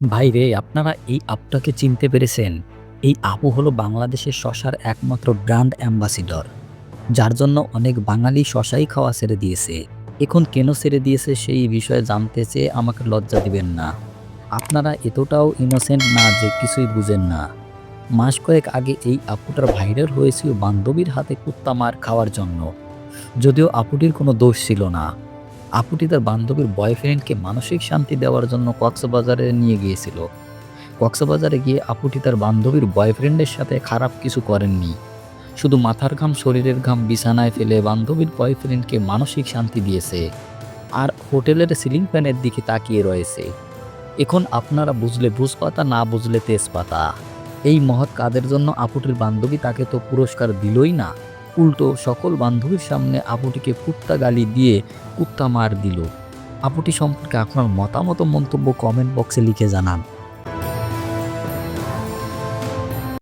ভাই রে, আপনারা এই আপটাকে চিনতে পেরেছেন। এই আপু হলো বাংলাদেশের শশার একমাত্র ব্র্যান্ড অ্যাম্বাসিডর, যার জন্য অনেক বাঙালি শশাই খাওয়া ছেড়ে দিয়েছে। এখন কেন ছেড়ে দিয়েছে সেই বিষয়ে জানতে চেয়ে আমাকে লজ্জা দিবেন না। আপনারা এতটাও ইনোসেন্ট না যে কিছুই বুঝেন না। মাস কয়েক আগে এই আপুটার ভাইরাল হয়েছিল বান্ধবীর হাতে কুত্তা মার খাওয়ার জন্য। যদিও আপুটির কোনো দোষ ছিল না। আপুটি তার বান্ধবীর বয়ফ্রেন্ডকে মানসিক শান্তি দেওয়ার জন্য কক্সবাজারে নিয়ে গিয়েছিল। কক্সবাজারে গিয়ে আপুটি তার বান্ধবীর বয়ফ্রেন্ডের সাথে খারাপ কিছু করেননি। শুধু মাথার ঘাম, শরীরের ঘাম বিছানায় ফেলে বান্ধবীর বয়ফ্রেন্ডকে মানসিক শান্তি দিয়েছে আর হোটেলের সিলিং ফ্যানের দিকে তাকিয়ে রয়েছে। এখন আপনারা বুঝলে ভুজপাতা, না বুঝলে তেজপাতা। এই মহৎ কাজের জন্য আপুটির বান্ধবী তাকে তো পুরস্কার দিলই না। উল্টো সকল বান্ধবীর সামনে আপুটিকে কুত্তা গালি দিয়ে কুত্তা মার দিল। আপুটি সম্পর্কে আপনার মতামত মন্তব্য কমেন্ট বক্সে লিখে জানান।